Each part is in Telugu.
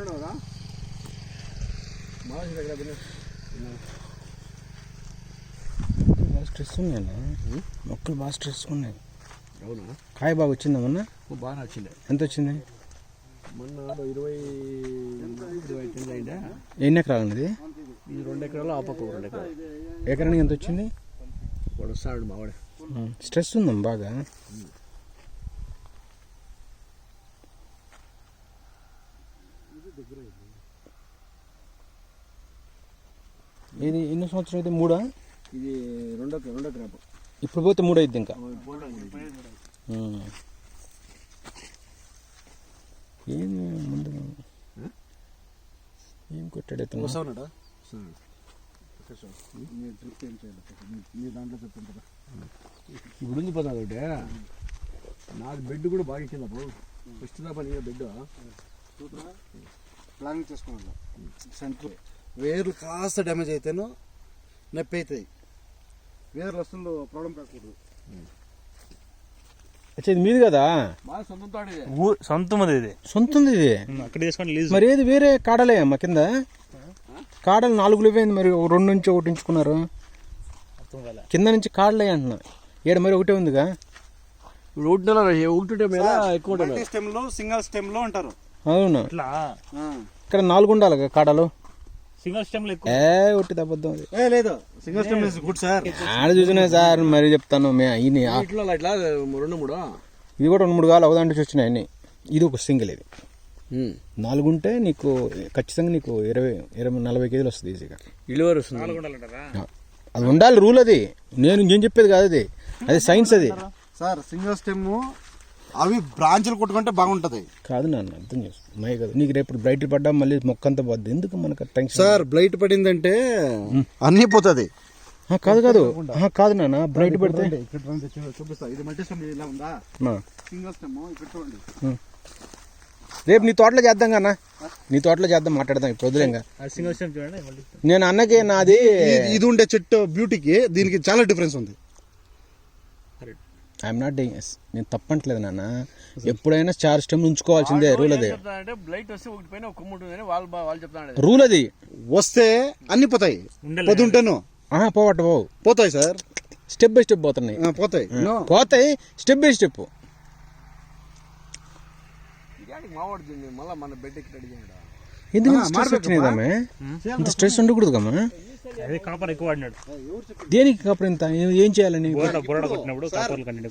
దగ్గర బాగా స్ట్రెస్ ఉన్నాయన్న? మొక్కలు బాగా స్ట్రెస్ ఉన్నాయి. అవునా? కాయ బాగా వచ్చిందా మొన్న? బాగా నచ్చింది ఎంత వచ్చింది? మొన్న ఇరవై ఇరవై టెన్ అయిందా? ఎన్ని ఎకరాలు ఉన్నది? ఇది రెండు ఎకరాలు ఆ పక్క రెండు ఎకరాలు. ఎకరానికి ఎంత వచ్చింది? వాడు వస్తాడు మావాడు స్ట్రెస్ ఉందమ్మా బాగా. ఇది ఎన్ని సంవత్సరం అయితే మూడా? ఇది రెండో రెండో క్రాప్. ఇప్పుడు పోతే మూడు అయింది ఇంకా. ఏది ముందు ఏం కొట్టాడు ఇతను? ఏం ఉంది పదా ఒకటి నాకు బెడ్ కూడా బాగా ఇచ్చింది అప్పుడు. ఫస్ట్ దా పని బెడ్ ప్లానింగ్ చేసుకున్నాను. సెంటర్ వేర్లు కాస్త డ్యామేజ్ అయితేనో నొప్పి అవుతాయి వేర్లు అసలు ప్రాబ్లం కాకూడదు. అచ్చా ఇది మీది కదా? సొంతం అది ఇది. సొంతంది ఇది? అక్కడ మరి ఏది వేరే కాడలే అమ్మ కింద? కాడలు నాలుగులు ఇవ్వేంది మరి? ఒక రెండు నుంచి ఒకటి ఉంచుకున్నారు. కింద నుంచి కాడలే అంటున్నా. ఏడ మరి ఒకటే ఉందిగా? ఒకటి మీద ఎక్కువ సింగల్ స్టెమ్లో అంటారు. అవును? ఇక్కడ నాలుగు ఉండాలి కాడలు? సింగల్ స్టెమ్ ఏ ఒట్టి అబద్ధం అది. ఏ లేదు. సింగల్ స్టెమ్ గుడ్ సార్ ఆడ చూసినా సార్ మరి చెప్తాను మే ఇన్ని ఆ- ఇట్లా ఇట్లా రెండు మూడు? ఇది కూడా రెండు మూడు కాలు అవదాంటి వచ్చినాయి అన్ని ఇది ఒక సింగిల్ ఇది. నాలుగు ఉంటే నీకు ఖచ్చితంగా నీకు ఇరవై ఇరవై నలభై కేజీలు వస్తుంది ఈజీగా ఇలువరు వస్తుంది. అది ఉండాలి రూల్ అది. నేను నేను చెప్పేది కాదు అది. అది సైన్స్ అది. సార్ సింగల్ స్టెమ్ అవి బ్రాంచ్లు కొట్టుకుంటే బాగుంటది. కాదు నాన్న అర్థం చేసు మై కాదు. నీకు రేపు బ్రైట్ పడ్డా మళ్ళీ మొక్క అంతా పోద్ది. ఎందుకు మనకు టెన్షన్ సార్ బ్లైట్ పడిందంటే అన్నీ పోతుంది. కాదు కాదు. కాదు నాన్న బ్రైట్ పడితే ఇక్కడ రండి, చూ- చూపిస్తా. ఇది మల్టీ స్టెమ్ ఇలా ఉందా? మా. సింగల్ స్టెమ్ ఇక్కడ చూడండి. రేపు నీ తోటలో చేద్దాం కన్నా. నీ తోటలో చేద్దాం మాట్లాడదాం ఇప్పుడు వదిలేంగా అది సింగల్ స్టెమ్ చూడండి మళ్ళీ. నేను అన్నకి నాది ఇది- ఇది ఉండే చెట్టు బ్యూటీకి దీనికి చాలా డిఫరెన్స్ ఉంది. ఐఎమ్ నాట్ డూయింగ్ నేను తప్పట్లేదు నాన్న. ఎప్పుడైనా చార్ స్టెమ్ ఉంచుకోవాల్సిందే రూల్ అది. అంటే బ్లైట్ వస్తే ఒకటి పైన ఒక కొమ్ము ఉంటుందని వాళ్ళు బా- వాళ్ళు చెప్తాను రూల్ అది. వస్తే అన్ని పోతాయి. పొద్దుంటేను ఆహా పోవట్టు పోవు పోతాయి సార్. స్టెప్ బై స్టెప్ పోతున్నాయి. ఆ, పోతాయి. పోతాయి స్టెప్ బై స్టెప్ ఎందుకు స్ట్రెస్ వచ్చినాయిదామే ఇంత స్ట్రెస్ ఉండకూడదు కమ్మా అదే కాపర్ ఎక్కువ వాడినాడు. దేనికి కాపురం ఇంత? ఏం- ఏం చేయాలని? బోరడ బోరడ కొట్టినప్పుడు కాపర్లు కంటే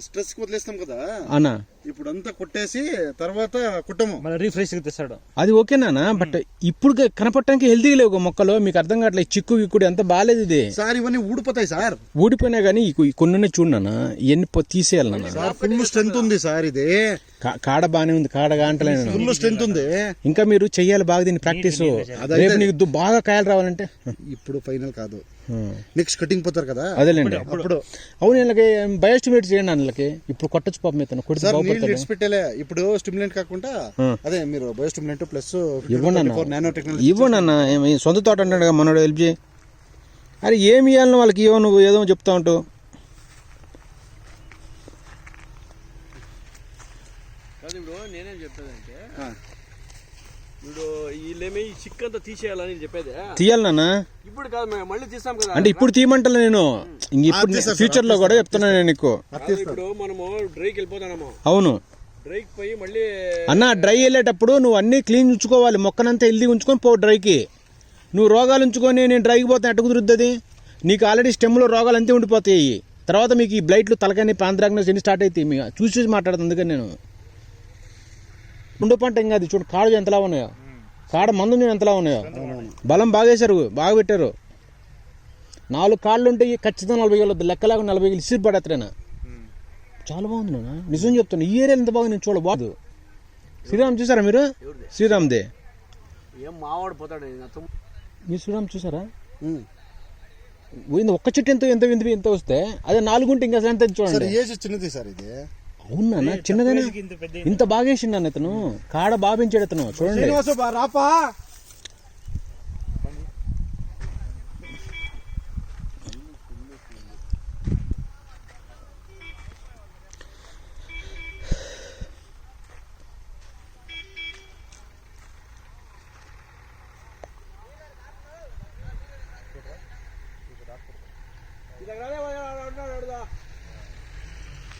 స్ట్రెస్ వదిలేస్తాం కదా? అన్నా. ఇప్పుడు అంతా కొట్టేసి తర్వాత కుట్టము. మళ్ళీ రీఫ్రెష్ తెస్తాడు. అది ఓకేనా బట్ ఇప్పుడు కనపడటానికి హెల్తీగా లేవు మొక్కలు. మీకు అర్థం కావట్లేదు చిక్కు ఇక్కుడు ఎంత బాగాలేదు ఇది. సార్ ఇవన్నీ ఊడిపోతాయి సార్. ఊడిపోయినా కానీ ఈ కొన్ని చూడనా ఇవన్నీ పో- తీసేయాలి నాన్న. సార్ ఫుల్ స్ట్రెంత్ ఉంది సార్ ఇది. కాడ బాగానే ఉంది కాడ నేను. ఫుల్ స్ట్రెంత్ ఉంది. ఇంకా మీరు చెయ్యాలి బాగా దీన్ని ప్రాక్టీస్ రేపు నీకు బాగా కాయలు రావాలంటే. ఇప్పుడు ఫైనల్ కాదు. నెక్స్ట్ కటింగ్ పోతారు కదా? అదేలేండి. అప్పుడు. అవును వీళ్ళకి బయోస్టిమేట్ చేయండి అందులోకి ఇప్పుడు కొట్టచ్చు పాపం ఇతను. ఇడిచి పెట్టేలే ఇప్పుడు స్టిమ్యులెంట్ కాకుండా అదే మీరు బయో స్టిమ్యులెంట్ ప్లస్ ఇవ్వండి నానో టెక్నాలజీ ఇవ్వండి అన్న. ఏమి సొంత తోట అంటాడు కదా మనోడు హెల్ప్ చేయి అరే ఏమి ఇవ్వాలని వాళ్ళకి ఇవ్వ నువ్వు? ఏదో చెప్తా ఉంటావు నేనేం చెప్పేదంటే ఇప్పుడు వీళ్ళేమి ఈ చిక్ అంతా తీసేయాలని చెప్పేది. తీయాలి నాన్న ఇప్పుడు కాదు మేము మళ్ళీ తీస్తాం కదా. అంటే ఇప్పుడు తీయమంటలే నేను. ఇంక ఇప్పుడు ఫ్యూచర్లో కూడా చెప్తున్నాను నేను నీకు. కాదు ఇప్పుడు మనము డ్రైకి వెళ్ళిపోతాము అవును. డ్రైకి పోయి మళ్ళీ అన్న డ్రై వెళ్ళేటప్పుడు నువ్వు అన్ని క్లీన్ ఉంచుకోవాలి. మొక్కనంతా హెల్దీ ఉంచుకొని పో డ్రైకి. నువ్వు రోగాలు ఉంచుకొని నేను డ్రైకి పోతే ఎట్ట కుదురుద్ది? నీకు ఆల్రెడీ స్టెమ్లో రోగాలు అంతే ఉండిపోతాయి. తర్వాత మీకు ఈ బ్లైట్లు తలకాని ప్రాంతరాగ్నస్ ఎన్ని స్టార్ట్ అవుతాయి మీకు చూసి చూసి మాట్లాడుతుంది అందుకని నేను. ఉండు పంట ఇంకా అది చూడు కాడు ఎంతలా ఉన్నాయో. కాడ మందు నేను ఎంతలా ఉన్నాయో. బలం బాగేశారు బాగా పెట్టారు. నాలుగు కాళ్ళు ఉంటే ఖచ్చితంగా నలభై వేలు వద్దు. లెక్కలాగా నలభై వేలు ఇసిరి పడేస్తారేనా చాలా బాగుంది నాన్న. నిజం చెప్తాను ఈ ఏరియా ఎంత బాగుంది నేను చూడ బాగుంది శ్రీరామ్ చూసారా మీరు? శ్రీరామ్దే. మీరు శ్రీరామ్ చూసారా? పోయింది ఒక్క చెట్టు ఎంత ఎంత ఎంత ఎంత వస్తే అదే నాలుగు ఉంటే ఇంకా ఎంత చూడండి. ఏజ్ చిన్నది సార్ ఇది. అవునా? చిన్నదేనా ఇంత బాగేసిండు అన్న ఇతను కాడ బాబించాడు ఇతను చూడండి. రాపా.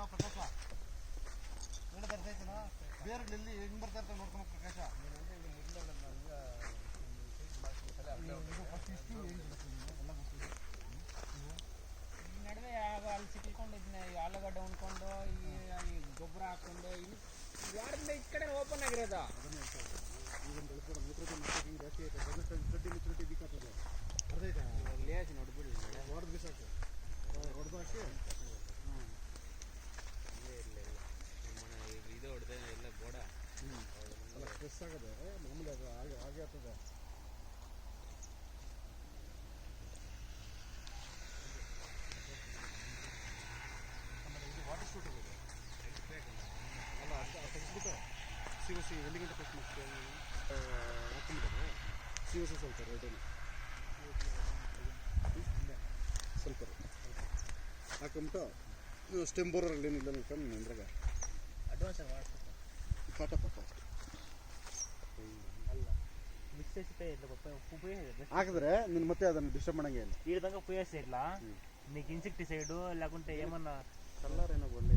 ಹಿಂದೋಷ್ಟೇನೋ ಪ್ರಕಾಶ. ಏನು ಬರ್ತೈತೇನೋ ಬೇರೆ ಎಲ್ಲಿ ಹೆಂಗ್ ಬರ್ತಾ ಇರ್ತಾವೆ ನೋಡ್ಕೊಂಡು ಪ್ರಕಾಶ. ಈ ನಡುವೆ ಆಗ ಅಲ್ಲಿ ಸಿಕ್ಕಿಕೊಂಡಿದ್ನೆ ಈ ಆಲೂಗಡ್ಡೆ ಉಣ್ಕೊಂಡು ಈ ಈ ಗೊಬ್ಬರ ಹಾಕೊಂಡು ಇಲ್ಲಿ ವಾರದಿಂದ ಈ ಕಡೆ ಓಪನ್ ಆಗಿರೋದು. ಲೇಸಿ ನೋಡ್ಬಿಡಿ. ಹೊಡೆದು ಬಿಸಾಕು ಹೊಡೆದು ಹಾಕಿ ಇದು ಹೊಡೆದ ಎಲ್ಲ ಗೋಡ ಮಾಮೂಲಿ ಅದು ಹಾಗೆ ಹಾಗೆ ಆಗ್ತದೆ. ಆಮೇಲೆ ಅಲ್ಲ ಸಿ ಸಿ ಒಂದು ಗಂಟೆ ಸ್ವಲ್ಪ ಸ್ವಲ್ಪ ಹಾಕೊಂಬಿಟ್ಟು ಸ್ಟೆಂಬೋರಲ್ಲಿ ಏನಿಲ್ಲ ನೋಡ್ಕೊಂಡು ಅಂದ್ರಾಗ మిక్స్ ఇట్లా ఉపయోగ ಹಾಕಿದ್ರೆ ನೀನು ಮತ್ತೆ ಅದನ್ನು ಡಿಸ್ಟರ್ಬ್ ಮಾಡಂಗೆ ಇಲ್ಲ ఈ విధంగా పోయేస్తే ఇట్లా నీకు ఇన్సెక్టిసైడ్ లేకుంటే ఏమన్నా ಕಲ್ಲರ್ ಏನೋ ಒಳ್ಳೆ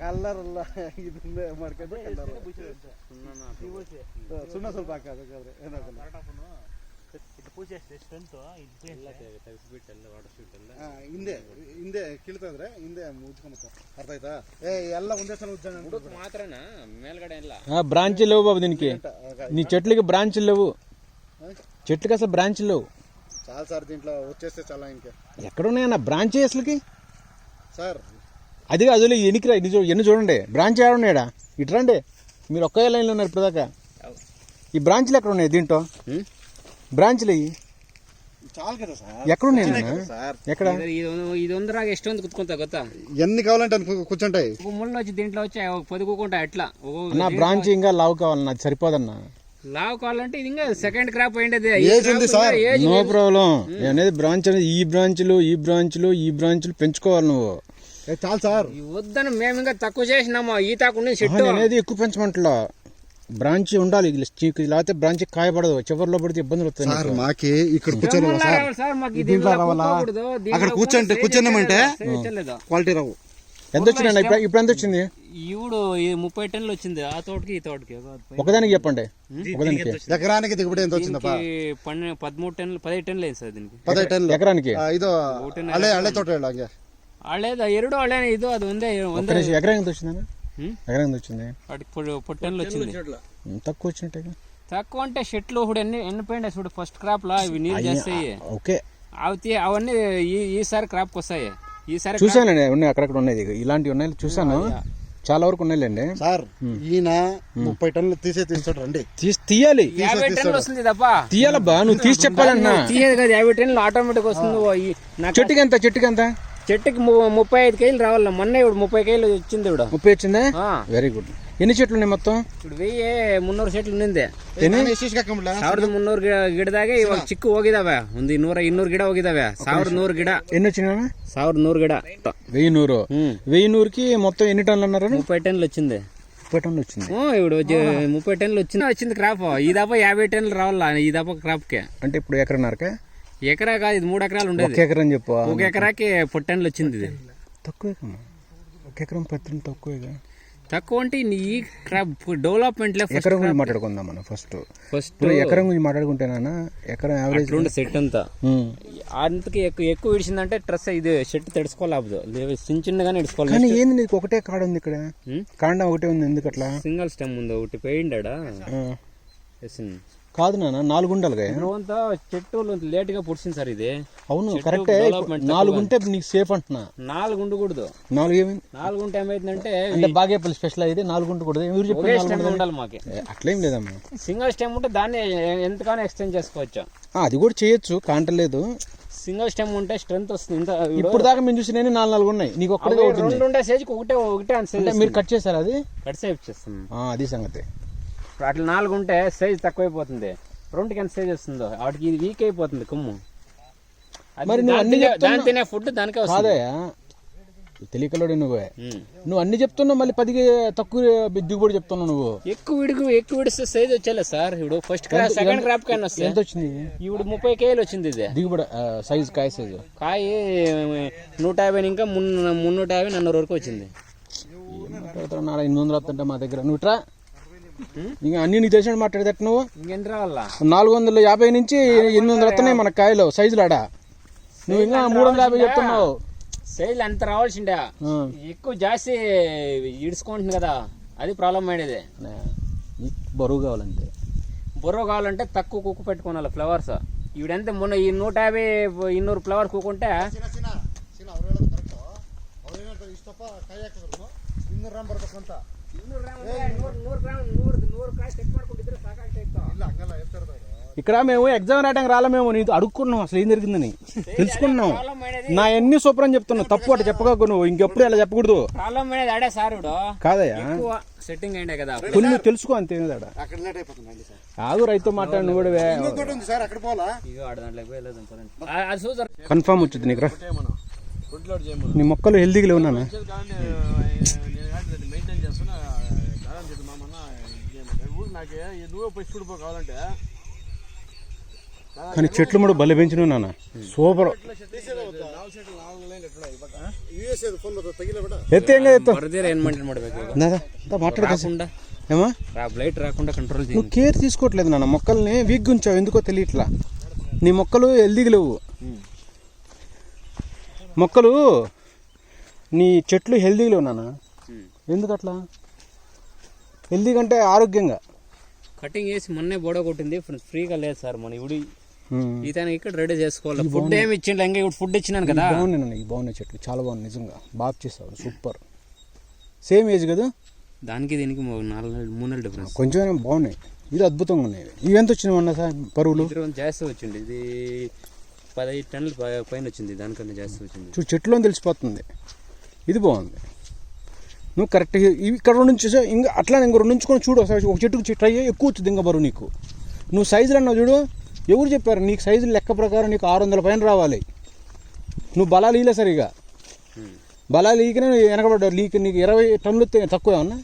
ಕಲ್ಲರ್ ಅಲ್ಲ ಇದನ್ನೇ ಮಾಡ್ಕೊಂಡು ಕಲ್ಲರ್ ಸುಣ್ಣ ಸ್ವಲ್ಪ ಹಾಕ ಬೇಕಾದ್ರೆ ಏನಾಗಲ್ಲ ఇట్లా పూసేస్తే స్ట్రెంత్ ಆ, ಹಿಂದೆ ಹಿಂದೆ ಕೀಳ್ತಾ ಇದ್ರೆ ಹಿಂದೆ ಉಜ್ಕೊಂಬತ್ತ ಅರ್ಥ ಆಯ್ತಾ ಏ ಎಲ್ಲ ಒಂದೇ ಸಲ ಉಜ್ಜ ಮಾತ್ರನಾ ಮೇಲ್ಗಡೆ ಇಲ್ಲ బ్రాంచీలు లేవు బాబు దీనికి నీ చెట్లకి బ్రాంచీలు లేవు చెట్లకి అసలు బ్రాంచ్లు చాలా సార్ దీంట్లో వచ్చేస్తే చాలా ఇంకా. ఎక్కడున్నాయన్న బ్రాంచ్ అసలుకి? సార్. అది అదిలో ఎన్నికరా ఇది ఎన్ని చూడండి. బ్రాంచ్ ఎక్కడ ఉన్నాయా ఇటు రండి. మీరు ఒకే లైన్లో ఉన్నారు ఇప్పటిదాకా. ఈ బ్రాంచ్లు ఎక్కడ ఉన్నాయి దీంట్లో? బ్రాంచ్లు ఇవి? చాలా కదా సార్. ఎక్కడ ఉన్నాయి ఎక్కడ? ఇది ఉందిరా ఇష్టం ఉంది కుట్టుకుంటా కొత్త ఎన్ని కావాలంటే కూర్చుంటాయి. ముళ్ళు వచ్చి దీంట్లో వచ్చి పొదుకుంటా ఎట్లా? నా బ్రాంచ్ ఇంకా లావు కావాలన్నా అది సరిపోదన్నా. లావు కావాలంటే ఇది ఇంకా సెకండ్ క్రాప్ అయింది ఏజ్ ఉంది సార్. నో ప్రాబ్లం అనేది బ్రాంచ్ అనేది ఈ బ్రాంచ్లు ఈ బ్రాంచ్లు ఈ బ్రాంచ్లు పెంచుకోవాలి నువ్వు చాలు సార్ వద్దని మేము ఇంకా తక్కువ చేసినాము చెట్టు నేను అనేది ఎక్కువ పెంచమంటలా బ్రాంచ్ ఉండాలి లేకపోతే బ్రాంచ్ కాయపడదు చివరిలో పడితే ఇబ్బందులు వస్తాయి సార్. మాకి ఇక్కడ కూర్చోలేవా జమ్మల్లా సార్ అక్కడ కూర్చోండి కూర్చొని కూర్చున్నామంటే. క్వాలిటీ రావు ఎంత వచ్చిందండి ఇప్పుడు ఎంత వచ్చింది? ఈవిడు ముప్పై టన్నులు వచ్చింది. ఆ తోటకి ఈ తోటకి. ఒకదానికి చెప్పండి. ఒకదానికి. ఎకరానికి దిగుబడి ఎంత వచ్చింది పన్నె పదమూడు టన్నులు పదిహేను టన్నులు అయింది సార్ దీనికి. పదిహేను టన్నులు. ఎకరానికి? ఇదో అలే అలే తోట అళ్ళేదా ఎరుడు అళ్ళే ఇదో అది ఉందే ఉందే. ఎకరానికి ఎంత ఎకరానికి వచ్చింది? వాటికి పొట్టన్లు వచ్చింది. తక్కువ వచ్చినట్టే తక్కువ అంటే షెట్లు ఇప్పుడు ఎన్ని ఎండిపోయిండే చూడు? ఫస్ట్ క్రాప్ లా ఇవి నీళ్ళు చేస్తాయి. ఓకే. అవి అవన్నీ ఈసారి క్రాప్కి వస్తాయి. ఈసారి చూశానండి ఉన్నాయి అక్కడక్కడ ఉన్నాయి. ఇలాంటివి ఉన్నాయి చూశాను. చాలా వరకు ఉన్నాయిలేండి. సార్ ఈయన ముప్పై టన్నులు తీసే తీస్తాడు రండి. తీయాలి. యాభై టన్నులు వస్తుంది తప్ప. తీయాలబ్బా నువ్వు తీసి చెప్పాలన్నా. తీయదు కదా యాభై టన్నులు ఆటోమేటిక్ వస్తుంది. చెట్టుకి ఎంత చెట్టుకి ఎంత? చెట్టుకి ముప్పై ఐదు కేజీలు రావాలి మొన్న ఇప్పుడు ముప్పై కేజీలు వచ్చింది ఇప్పుడు ముప్పై వచ్చిందా? వెరీ గుడ్ ఎన్ని చెట్లు ఉన్నాయి మొత్తం ఇప్పుడు వెయ్యి ಮುನ್ನೂರು ಸೆಟ್ಲ್ ನಿಂದೆ ಹಾಕೊಂಬಿಡ್ಲ ಸಾವಿರದ ಮುನ್ನೂರು ಗಿಡ ಗಿಡದಾಗೆ ಇವಾಗ ಚಿಕ್ಕ ಹೋಗಿದಾವೆ ಒಂದು ಇನ್ನೂರ ಇನ್ನೂರು ಗಿಡ ಹೋಗಿದಾವೆ ಸಾವಿರದ ನೂರು ಗಿಡ ఎన్ని వచ్చినాయి ಸಾವಿರದ నూరు గిడ వెయ్యి నూరు ఉమ్. వెయ్యి నూరుకి మొత్తం ఎన్ని టన్నులు అన్నారు ముప్పై టన్నులు వచ్చింది ముప్పై టన్నులు వచ్చింది ఊ, ఇప్పుడు జ- ముప్పై టన్నులు వచ్చింది వచ్చింది క్రాప్ ఈ దప్ప యాభై టన్నులు రావాలా ఈ దప్ప క్రాప్కి అంటే ఇప్పుడు ఎకరన్నరకే ఎకరా కాదు ఇది మూడు ఎకరాలు ఒక ఉండేది ఎకరం చెప్పు ఒక ఎకరాకి పొట్టి టన్నులు వచ్చింది ఇది తక్కువే కమ్మా ఒక ఎకరం పత్రం తక్కువేగా తక్కువ అంటే ఈ క్రాప్ డెవలప్మెంట్ ఎకరం గురించి మాట్లాడుకుందాం మనం ఫస్ట్ ఫస్ట్ ఎకరం గురించి మాట్లాడుకుంటేనా ఎకరం యావరేజ్ అట్లుండే సెట్ అంతా. అంతకి ఎక్కువ ఎక్కువ ఇడిచిందంటే ట్రెస్ ఇది షర్ట్ తెడుచుకోలేదు చిన్న చిన్నగానే ఇడుచుకోవాలి కానీ ఏంది నీకు ఒకటే కాడ ఉంది ఇక్కడ. కాండం ఒకటే ఉంది ఎందుకు అట్లా సింగల్ స్టెమ్ ఉంది ఒకటి పోయిండా. కాదు నాన్న నాలుగు ఉండాలిగా అంతా చెట్టు లేట్గా పుడిచింది సార్ ఇది. అవును కరెక్టే నాలుగు ఉంటే నీకు సేఫ్ అంటున్నా నాలుగు ఉండకూడదు నాలుగు ఏమి నాలుగు ఉంటే ఏమైందంటే అంటే బాగేపల్లి స్పెషల్ అయితే నాలుగు ఉండకూడదు ఎవరు చెప్పారు ఉండాలి మాకి. అట్లేం లేదమ్మా. సింగల్ స్టెమ్ ఉంటే దాన్ని ఎంతగానో ఎక్స్టెండ్ చేసుకోవచ్చు. అది కూడా చేయొచ్చు కాంటలేదు. సింగల్ స్టెమ్ ఉంటే స్ట్రెంత్ వస్తుంది. ఇంత ఇప్పుడు దాకా మేము చూసిన నాలుగు నాలుగు ఉన్నాయి. నీకు అవుతుంది రెండు ఉండే సేజ్కి ఒకటే ఒకటే అంటే సైజ్ మీరు కట్ చేశారు అది? కట్ సేవ్ చేస్తుంది ఆ, అది సంగతి. ఇప్పుడు అట్లా నాలుగు ఉంటే సైజ్ తక్కువైపోతుంది. రెండుకి ఎంత సైజ్ వస్తుందో? వాటికి ఇది వీక్ అయిపోతుంది కొమ్ము. మరి నువ్వు అన్ని దాని తినే ఫుడ్ దానికే వస్తుంది. తెలియకలోడు నువ్వే. నువ్వు అన్ని చెప్తున్నావు మళ్ళీ పదికి తక్కువ దిగుబడి చెప్తున్నావు నువ్వు. ఎక్కువ విడుగు ఎక్కువ విడిస్తే సైజ్ వచ్చేలే సార్ ఇప్పుడు ఫస్ట్ క్రాప్ సెకండ్ క్రాప్ కైనా వస్తాయి? ఎంత వచ్చింది? ఇప్పుడు ముప్పై కేజీలు వచ్చింది ఇది. దిగుబడి సైజ్ కాయ సైజు కాయ నూట యాభై ఇంకా మున్న మున్నూట యాభై నన్నూరు వరకు వచ్చింది. ఎనిమిది వందలు వస్తుంటే మా దగ్గర. నువ్వు ట్రా ఇంకా అన్ని నీకు తెలిసిన మాట్లాడేటట్టు నువ్వు ఇంకెంత రావాలా నాలుగు వందల యాభై నుంచి ఎనిమిది వందలు వస్తున్నాయి మన కాయలు సైజులు ఆడ నువ్వు ఇంకా మూడు వందల యాభై చెప్తున్నావు సైజ్ అంత రావాల్సిండే ఆ. ఎక్కువ జాస్తి ఇడుచుకుంటుంది కదా అది ప్రాబ్లం అయ్యేది నే, నీకు బరువు కావాలంతే బొర్ర కావాలంటే తక్కువ కుక్కు పెట్టుకోవాలి ఫ్లవర్స్ ఈవిడెంత మొన్న ఈ నూట యాభై ಇನ್ನೂರು ఫ్లవర్ కూకుంటే ಇಷ್ಟಪ್ಪ ಕಾಯಿ ಹಾಕಿದ್ರು ಇನ್ನೂರು ಗ್ರಾಮ್ ಬರ್ಬೇಕಂತ ఇక్కడ మేము ఎగ్జామ్ రాయడానికి రాలే మేము నీ అడుక్కున్నాం అసలు ఏం జరిగిందని. తెలుసుకున్నాం. నా ఎన్ని శుభ్రం చెప్తున్నావు తప్పు అటు చెప్పగకు నువ్వు ఇంకెప్పుడు ఇలా చెప్పకూడదు. కాదయ్యా? సెట్టింగ్ అయిందే కదా. కొన్ని తెలుసుకో అంతే కదా ఆగు రైతు మాట్లాడు నువ్వు కన్ఫామ్ వచ్చింది నీకు నీ మొక్కలు హెల్దీగా లేవున్నానా కానీ చెట్లు కూడా భలే పెంచిన నాన్న. సూపర్. లైట్ రాకుండా కంట్రోల్ నువ్వు కేర్ తీసుకోవట్లేదు నాన్న. మొక్కల్ని వీక్ ఉంచావు. ఎందుకో తెలియట్లా. నీ మొక్కలు హెల్దీగా లేవు. మొక్కలు నీ చెట్లు హెల్దీగా లేవు నాన్న. ఎందుకట్లా? హెల్దీగా అంటే ఆరోగ్యంగా. కటింగ్ చేసి మొన్నే బోడ కొట్టింది. ఫ్రీగా లేదు సార్ మన ఇప్పుడు ఉమ్. ఇతను ఇక్కడ రెడీ చేసుకోవాలి. ఫుడ్ ఏమి ఇచ్చిండు ఇంకా ఇప్పుడు ఫుడ్ ఇచ్చినాను కదా. బాగున్నాయి బాగున్నాయి చెట్లు. చాలా బాగున్నాయి నిజంగా. బాగా చేసావు సూపర్. సేమ్ ఏజ్ కదా? దానికి దీనికి నాలుగు నెలలు మూడు నెలలు డిఫరెన్స్ కొంచెం బాగున్నాయి. ఇది అద్భుతంగా ఉన్నాయి. ఇవి ఎంత వచ్చినాయి సార్ పరువులు? జాస్తి వచ్చింది. ఇది పదహైదు టన్నులు పైన వచ్చింది. దానికన్నా జాస్తి వచ్చింది. చూడు చెట్టులో తెలిసిపోతుంది. ఇది బాగుంది. నువ్వు కరెక్ట్ ఇవి ఇక్కడ రెండు నుంచి చూసావు, ఇంకా అట్లా ఇంకో రెండు ఉంచుకొని చూడు ఒకసారి ఒక చెట్టుకు ట్రై చేయి ఎక్కువ వచ్చింది ఇంకా బరువు నీకు నువ్వు సైజులు అన్నావు చూడు ఎవరు చెప్పారు నీకు సైజులు లెక్క ప్రకారం నీకు ఆరు వందల పైన రావాలి నువ్వు బలాలు ఈలే సరిగా బలాలు ఈకనే వెనకబడ్డావు నీకు నీకు ఇరవై టన్నులు తే- తక్కువ ఏమన్నా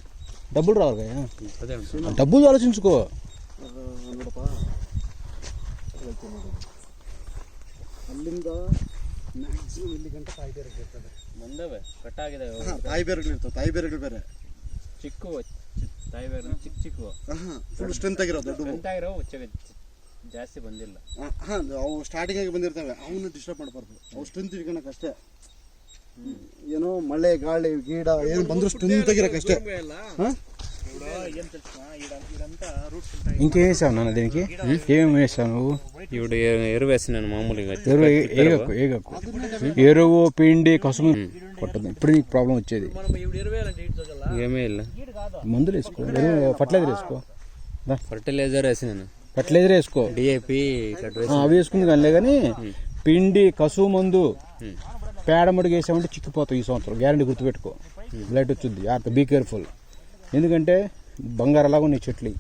డబ్బులు రావాలి కదా అదే ఉంటుంది. డబ్బులు ఆలోచించుకో ನೋಡಪ್ಪ ಅಲ್ಲಿಂದ ಮ್ಯಾಕ್ಸಿಮಮ್ ಇಲ್ಲಿ ಗಂಟೆ ತಾಯಿ ಬೇರೆಗಳು ಇರ್ತದೆ ಕಟ್ಟಾಗಿದಾವೆ ಕಟ್ಟಾಗಿದೆ ತಾಯಿ ಬೇರೆಗಳು ಇರ್ತವೆ ತಾಯಿ ಬೇರೆಗಳು ಬೇರೆ. ಚಿಕ್ಕ ತಾಯಿ ಬೇರೆ ಚಿಕ್ಕ. ಚಿಕ್ಕ ಫುಲ್ ಸ್ಟ್ರೆಂತ್ ಆಗಿರೋ ದೊಡ್ಡ ಎಂತಾಗಿರೋ ಜಾಸ್ತಿ ಬಂದಿಲ್ಲ. ಹಾಂ ಅವು ಸ್ಟಾರ್ಟಿಂಗ್ ಆಗಿ ಬಂದಿರ್ತವೆ ಅವನ್ನ ಡಿಸ್ಟರ್ಬ್ ಮಾಡಬಾರ್ದು. ಅವು ಸ್ಟ್ರೆಂತ್ ಇಟ್ಕೊಳಕ್ ಅಷ್ಟೇ. ಏನೋ ಮಳೆ ಗಾಳಿ ಗೀಡ ಏನು ಬಂದ್ರು ಸ್ಟ್ರೆಂತ್ ಆಗಿರಕ್ಕೆ ಅಷ್ಟೇ. ಹಾಂ? ఇంకేం వేసావు నాన్న దీనికి? ఏమేమి వేసావు నువ్వు? ఇప్పుడు ఎరువు వేసినాను మామూలుగా. ఎరువు ఏగకు ఏగకు. ఎరువు పిండి కసుము కొట్టదు. ఇప్పుడు నీకు ప్రాబ్లం వచ్చేది. ఏమే మందులు వేసుకో. ఎరువు ఫర్టిలైజర్ వేసుకో. ఫర్టిలైజర్ వేసినాను ఫర్టిలైజర్ వేసుకో. డిఏపి అవి వేసుకుంది కానీ కానీ పిండి కసువు మందు పేడ మడుగు వేసామంటే చిక్కిపోతావు ఈ సంవత్సరం. గ్యారంటీ గుర్తుపెట్టుకో. లైట్ వచ్చింది. బీ కేర్ఫుల్ ఎందుకంటే బంగారు అలాగా ఉన్నాయి చెట్లు.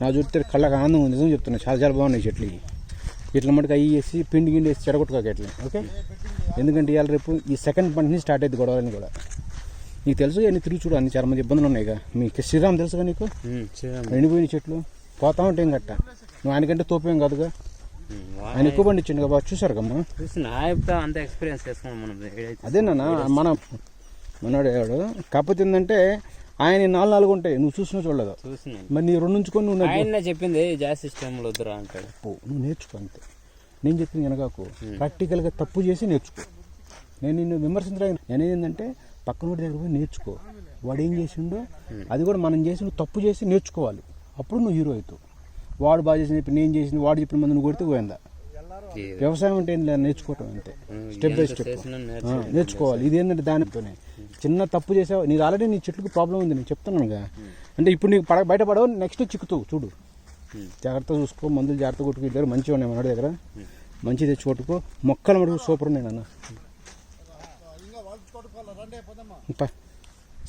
నా చూస్తే కళ్ళకి ఆనందం ఉంది. నిజం చెప్తున్నా. చాలా చాలా బాగున్నాయి చెట్లు. ఇట్లా మటుకు అవి వేసి పిండి గిండి వేసి చెడగొట్టుకోక ఇట్లా ఓకే? ఎందుకంటే ఇవాళ రేపు ఈ సెకండ్ పంట నుంచి స్టార్ట్ అయింది గొడవలని కూడా. నీకు తెలుసు అన్ని తిరిగి చూడు. అన్ని చాలా మంది ఇబ్బందులు ఉన్నాయి ఇక మీకు శ్రీరామ్ తెలుసుగా నీకు? ఎండిపోయిన చెట్లు. పోతా ఉంటే ఏం గట్ట నువ్వు ఆయనకంటే తోపేం కాదుగా? ఆయన ఎక్కువ పండించండి కదా చూసారు కమ్మా అంత ఎక్స్పీరియన్స్ చేసుకున్నాం మనం. అదేనా మన మనోడు ఎవడు? కాకపోతే ఏంటంటే ఆయన నాలుగు నాలుగు ఉంటాయి. నువ్వు చూసినా చూడలేదు. మరి నీ రెండు ఉంచుకొని నువ్వు నాకు ఆయన్నే చెప్పింది జాస్ సిస్టంలో వద్దురా అంటాడు. పో నువ్వు నేర్చుకో అంతే. నేను చెప్పింది వెనకాకు ప్రాక్టికల్గా తప్పు చేసి నేర్చుకో. నేను నిన్ను విమర్శించడానికి నేను ఏంటంటే పక్కనోడి దగ్గర పోయి నేర్చుకో. వాడు ఏం చేసిండో అది కూడా మనం చేసి నువ్వు తప్పు చేసి నేర్చుకోవాలి. అప్పుడు నువ్వు హీరో అవుతావు. వాడు బాగా చేసిన నేను చేసిన వాడు చెప్పిన మంది నువ్వు కొడితే పోయిందా? వ్యవసాయం అంటే నేర్చుకోవటం అంతే. స్టెప్ బై స్టెప్ నేర్చుకోవాలి ఇది ఏంటంటే దానితోనే. చిన్న తప్పు చేసావు నీది ఆల్రెడీ నీ చెట్లకు ప్రాబ్లం ఉంది నేను చెప్తున్నానుగా అంటే ఇప్పుడు నీకు పడ బయట పడవు నెక్స్ట్ చిక్కుతావు చూడు. జాగ్రత్త చూసుకో మందులు జాగ్రత్త కొట్టుకు ఇద్దరు మంచిగా ఉన్నాయి మనోడి దగ్గర. మంచి తెచ్చి కొట్టుకో మొక్కలు మటుకు సూపర్ ఉన్నాయి నాన్న.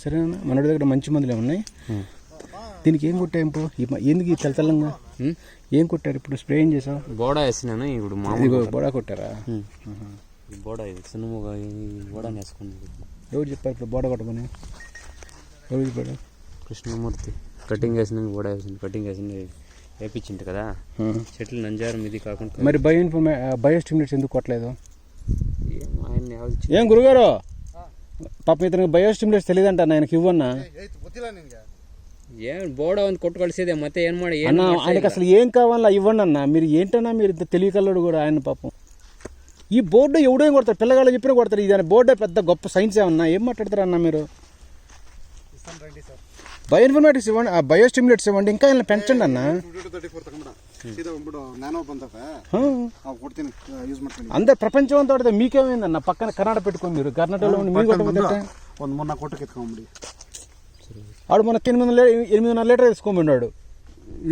సరేనా మనోడి దగ్గర మంచి మందులు ఉన్నాయి? దీనికి ఏం కొట్టావు ఇంపో ఎందుకు ఈ తెల్ల తెల్లంగా? ఏం కొట్టారు ఇప్పుడు? స్ప్రే ఏం చేసావు? బోడా వేసినాను ఇప్పుడు బొడా కొట్టారా? బోడా బోడా వేసుకున్నాను. ఎవరు చెప్పారు ఇప్పుడు బోడ కొట్టమని ఎవరు చెప్పాడు కృష్ణమూర్తి. కటింగ్ వేసినా బోడ వేసింది కటింగ్ వేసింది వేపించింది కదా? చెట్లు నంజారం ఇది కాకుండా మరి బయో ఇన్ఫర్మే బయో స్టిమ్యులేట్స్ ఎందుకు కొట్టలేదు? ఏం గురుగారు? పాప ఇతనికి బయో స్టిమ్యులేట్స్ తెలియదంట ఆయనకి ఇవ్వన్నా? ఏం బోడ ఉంది కొట్టు కలిసేదే ఏం మాట ఆయనకి అసలు ఏం కావాలా ఇవ్వండి అన్న మీరు ఏంటన్నా మీరు ఇంత తెలియకల్లోడు కూడా ఆయన పాపం. ఈ బోర్డు ఎవడో ఏం కొడతారు పిల్లగాళ్ళు చెప్పినా కొడతారు ఇది బోర్డే పెద్ద గొప్ప సైన్స్ ఏమన్నా ఏం మాట్లాడతారు అన్న మీరు బయో ఇన్ఫర్మేటిక్స్ ఇవ్వండి ఆ బయో స్టిమ్యులేట్స్ ఇవ్వండి ఇంకా ఆయన పెంచండి అన్న ಟೂ ತರ್ಟಿ ಫೋರ್ ತಗೊಂಬಿಡ ಸೀದಾ ಬಂದ್ಬಿಡು ನ್ಯಾನೋ ಬಂದವೆ హా. ಅವು ಕೊಡ್ತೀನಿ ಯೂಸ್ ಮಾಡ್ತೀನಿ అందరు ప్రపంచం అంతా కొడితే మీకేమైందన్న పక్కన కర్ణాటక పెట్టుకోండి మీరు కర్ణాటకలో ఉండి మీరు కొట్టకపోతే ಒಂದು ಮೂರ್ನಾಲ್ಕು ಕೊಟ್ಟು ಕಿತ್ಕೊಂಬಿಡಿ ఆడు మన ఎనిమిది లీ- ఎనిమిదిన్నర లీటర్ వేసుకోమన్నాడు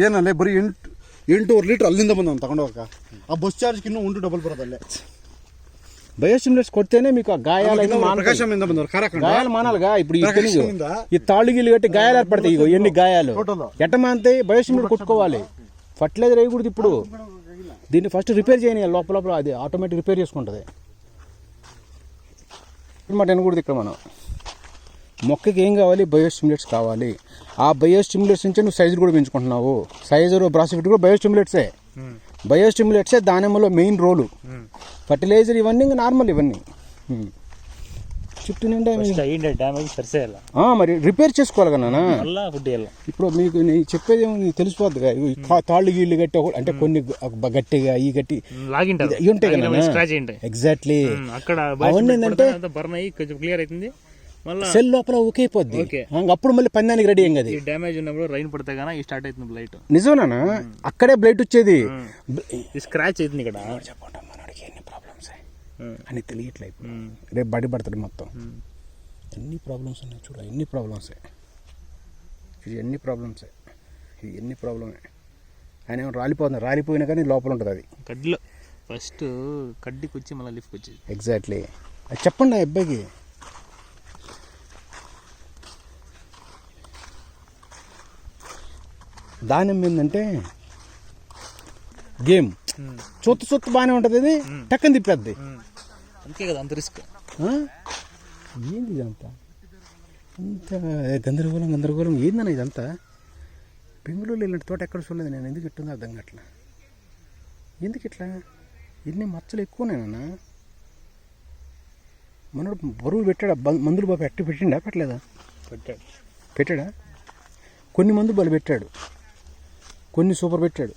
ಏನಲ್ಲೇ ಬರೀ ಎಂಟು ಎಂಟೂವರೆ ಲೀಟ್ರ್ ಅಲ್ಲಿಂದ ಬಂದವನು ತಗೊಂಡು ಹೋಗಕ್ಕ ಆ ಬಸ್ ಚಾರ್ಜ್ಗೆ ಇನ್ನೂ ಉಂಟು ಡಬಲ್ ಬರೋದಲ್ಲೇ బయోసిమిలర్స్ కొడితేనే మీకు ఆ గాయాలు గాయాలు మానాలిగా? ఇప్పుడు ఈ తాళ్ళు గిల్లు కట్టి గాయాలు ఏర్పడతాయి ఇగో ఎన్ని గాయాలు? ఎట్ట మానితే బయోసిమిలర్ కొట్టుకోవాలి. ఫర్టిలైజర్ వేయకూడదు ఇప్పుడు. దీన్ని ఫస్ట్ రిపేర్ చేయని లోపల లోపల అది ఆటోమేటిక్ రిపేర్ చేసుకుంటుంది. మాట వినకూడదు ఇక్కడ మనం. మొక్కకి ఏం కావాలి? బయోస్టిమ్యులేట్స్ కావాలి. ఆ బయోస్టిమ్యులేట్స్ నుంచి నువ్వు సైజు కూడా పెంచుకుంటున్నావు. సైజు బ్రాసిఫిట్ కూడా బయోస్టిమ్యులేట్సే. బయోస్టిమ్యులేట్సే దానిమ్మలో మెయిన్ రోలు. ఫర్టిలైజర్ ఇవన్నీ నార్మల్ ఇవన్నీ. చుట్టూ డ్యామేజ్ మరి రిపేర్ చేసుకోవాలి కదా ఇప్పుడు మీకు నేను చెప్పేది తెలిసిపోద్దిగా? తాళ్ళు గీళ్ళు గట్టి అంటే కొన్ని గట్టిగా ఈ గట్టి ఇవి ఉంటాయి కదా ఎగ్జాక్ట్లీ అక్కడ అవన్నీ క్లియర్ అవుతుంది. సెల్ లోపల. ఆ, అప్పుడు మళ్ళీ పందానికి రెడీ అయ్యింది అది డ్యామేజ్ ఉన్నప్పుడు రైన్ పడితే గానీ స్టార్ట్ అవుతుంది లైట్ నిజమేనా? అక్కడే బ్లైట్ వచ్చేది. స్క్రాచ్ అవుతుంది ఇక్కడ. చెప్పండి మనోడికి ఎన్ని ప్రాబ్లమ్స్ అని తెలియట్లే ఇప్పుడు. రేపు బడి పడతాడు మొత్తం. ఎన్ని ప్రాబ్లమ్స్ ఉన్నాయి చూడ ఎన్ని ప్రాబ్లమ్స్ ఇది ఎన్ని ప్రాబ్లమ్స్ ఇది ఎన్ని ప్రాబ్లమే ఆయన ఏమో రాలిపోతుంది రాలిపోయినా కానీ లోపల ఉంటుంది అది. కడ్డీలో ఫస్ట్ కడ్డీకి వచ్చి మళ్ళీ లిఫ్ట్కి వచ్చేది ఎగ్జాక్ట్లీ అది చెప్పండి ఆ అబ్బాయికి. దానం ఏంటంటే గేమ్. చూత్తు చూత్తు బాగానే ఉంటుంది టక్కని తిప్పేద్ది. అందుకే కదా అంత రిస్క్? ఏంది ఇదంతా? అంత గందరగోళం గందరగోళం. ఏందన్న ఇదంతా? బెంగళూరులో ఇలాంటి తోట ఎక్కడ చూడలేదు నేను. ఎందుకు ఇట్టుందో అర్థం కావట్లా? ఎందుకు ఇట్లా? ఎన్ని మచ్చలు ఎక్కువనేనా మనోడు బరువులు పెట్టాడా? మందులు బాబు ఎట్టు పెట్టిండా? పెట్టలేదా? పెట్టాడు. పెట్టాడా? కొన్ని మందులు బలు పెట్టాడు. కొన్ని సూపర్ పెట్టాడు.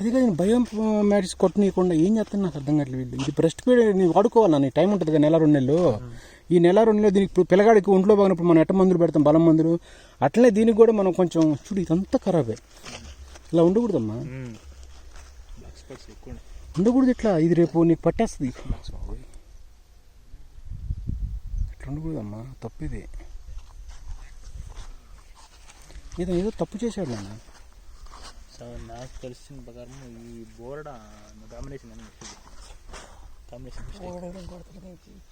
అది కాదు భయం మ్యాటిక్స్ కొట్టనీయకుండా ఏం చేస్తాను నాకు అర్థం కావట్లేదు వీళ్ళు. ఇది బ్రెస్ట్ ఫీడ్ నీకు వాడుకోవాలా? నీ టైం ఉంటుంది కదా నెల రెండు నెలలు. ఈ నెల రెండు నెలలు దీనికి ఇప్పుడు పిల్లగాడికి ఒంట్లో బాగినప్పుడు మనం ఎట్ట మందులు పెడతాం? బలం మందులు. అట్లనే దీనికి కూడా మనం కొంచెం చూడు ఇదంతా ఖరాబే. ఇలా ఉండకూడదమ్మా. ఉండకూడదు ఇట్లా. ఇది రేపు నీకు పట్టేస్తుంది. ఇట్లా ఉండకూడదమ్మా. తప్పిది. ఏదో ఏదో తప్పు చేశాడు నాన్న. సో నాకు తెలిసిన ప్రకారం ఈ బోర్డ అని కాంబినేషన్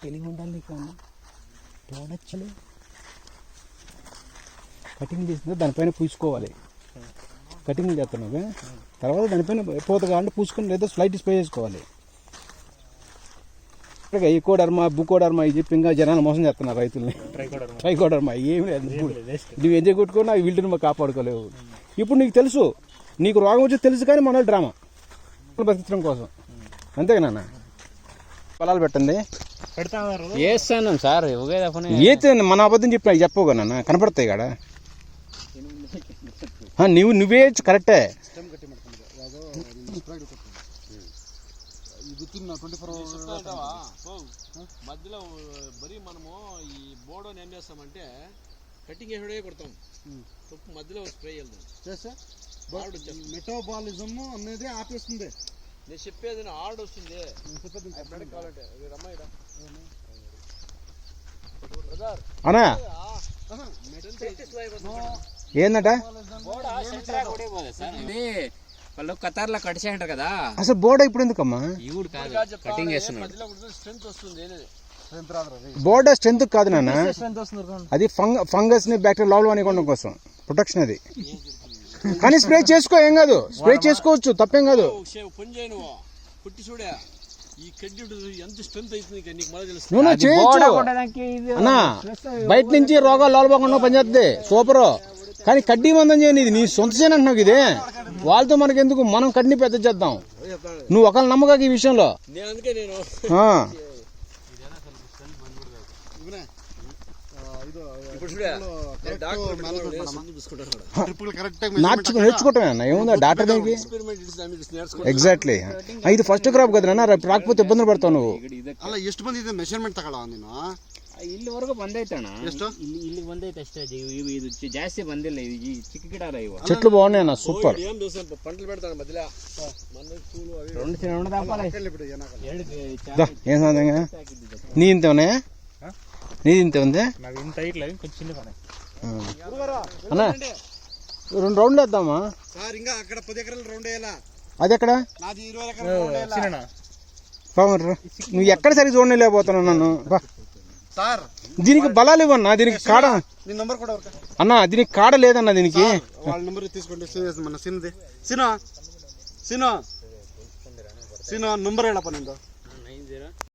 తెలివి ఉండాలి నీకు తోడచ్చలే. కటింగ్ చేసిందో దానిపైన పూసుకోవాలి. కటింగ్ చేస్తున్నావు తర్వాత దానిపైన పోత కావాలంటే పూసుకొని లేదా స్లైట్ స్ప్రే చేసుకోవాలి. ఇప్పటికే ఈకోడర్మా బుకోడర్మా ఇది చెప్పి ఇంకా జనాలు మోసం చేస్తున్నారు రైతుల్ని. ట్రైకోడర్ ట్రైకోడర్మా ఏమి లేదు. నువ్వు ఎంజాయ్ కొట్టుకొని అవి వీళ్ళని మాకు కాపాడుకోలేవు. ఇప్పుడు నీకు తెలుసు నీకు రోగం వచ్చి తెలుసు కానీ మన డ్రామా. బతికించడం కోసం. అంతే నాన్న? పొలాలు పెట్టండి. వేస్తాను సార్ ఏతే మన అబద్ధం చెప్పినా చెప్పవు కదా నాన్న? కనపడతాయి కాడ? నువ్వు నువ్వే కరెక్టే. తిన్నా ట్వంటీ ఫోర్ మధ్యలో మరి మనము ఈ బోడోని ఏం చేస్తామంటే కటింగ్ వేసుడే కొడతాం. తప్పు మధ్యలో స్ప్రే వెళ్దాం చేస్తా మెటోబాలిజం అనేది ఆపేస్తుంది. నేను చెప్పేది ఆర్డర్ వస్తుంది. అనా ఏందట? ఏందట ఇది వాళ్ళు కతార్లో కడిచేయంటారు కదా. అసలు బోర్డు ఇప్పుడు ఎందుకమ్మా? ఇవుడు కాదు కటింగ్ స్ట్రెంత్ వస్తుంది రే. బోర్డు స్ట్రెంత్ కాదు నాన్న. అది ఫంగ ఫంగస్ని బ్యాక్టీరియా లోపల అనేకుండా కోసం ప్రొటెక్షన్ అది. కానీ స్ప్రే చేసుకో ఏం కాదు. స్ప్రే చేసుకోవచ్చు తప్పేం కాదు. పుట్టి చూడే. అన్నా బయట నుంచి రోగాలు లోపకుండా పనిచేస్తుంది సూపర్. కానీ కడ్డీ మందం చేయని ఇది నీ సొంత చేయని అంటున్నావు ఇది వాళ్ళతో మనకెందుకు మనం కడ్డీ పెద్ద చేద్దాం నువ్వు ఒకళ్ళు నమ్మకాక ఈ విషయంలో నేను అందుకే నేను ఆ. ఇవనే ఆ, ఇది ఇప్పుడు చూడే correct డాక్టర్ management పెట్టుకున్నాడు, ಮಾಡಮ್ಮ. చూసుకుంటాడు ట్రిప్పులు కరెక్ట్ నార్చుకో నేర్చుకోవటమే అన్న ఏముందా డాక్టర్ దీనికి ఎక్స్పెరిమెంట్ ఇట్స్ దాని మీద నేర్చుకో ఎగ్జాక్ట్లీ ఇది ఫస్ట్ క్రాప్ కదా రేపు రాకపోతే ఇబ్బందులు పడతావు నువ్వు ಅಲ್ಲ ಎಷ್ಟು ಬಂದಿದೆ ಮೆಷರ್ಮೆಂಟ್ ತಗೊಳ ನೀನು ಇಲ್ಲಿವರೆಗೂ ಬಂದೈತಣ್ಣ ಎಷ್ಟು? ಇಲ್ಲಿ ಇಲ್ಲಿಗೆ ಬಂದೈತೆ ಅಷ್ಟೇ ಇವು- ಇವು ಇದು ಜ- ಜಾಸ್ತಿ ಬಂದಿಲ್ಲ ಇದು ಈ ಚಿಕ್ಕ ಗಿಡ ಅಲ್ಲ ಇವು చెట్లు బాగున్నాయి అన్న సూపర్ ఏం చూసాం పంటలు పెడతాను మధ్యలో మన పూలు అవి రెండు రెండు దాపాలి ಹಾಕಲಿ ಬಿಡು ಏನಾಗಲ್ಲ ಎರಡು దా, ఏం సంగతిగా నీ ఇంత ఉన్నాయా నీది ఇంత ఉంది నాకు ఇంత ఇట్లా కొంచెం చిన్న పని ఆ. అన్న రెండు రౌండ్లు వేద్దామా సార్ ఇంకా అక్కడ పది ఎకరాలు రౌండ్ వేయాల అది ఎక్కడ నాది ఇరవై ఎకరాలు రౌండ్ వేయాల చిన్న బాగుండ్రు నువ్వు ఎక్కడ సరిగ్గా చూడండి లేకపోతున్నావు నన్ను బా. సార్ దీనికి బలాలు ఇవ్వన్నా దీనికి కాడ నీ నంబర్ కూడా ఒక అన్న దీనికి కాడ లేదన్న దీనికి వాళ్ళ నెంబర్ తీసుకోండి మన సిన్నది సినో సినో సినో నంబర్ ಹೇಳಪ್ಪ ನಿಂದು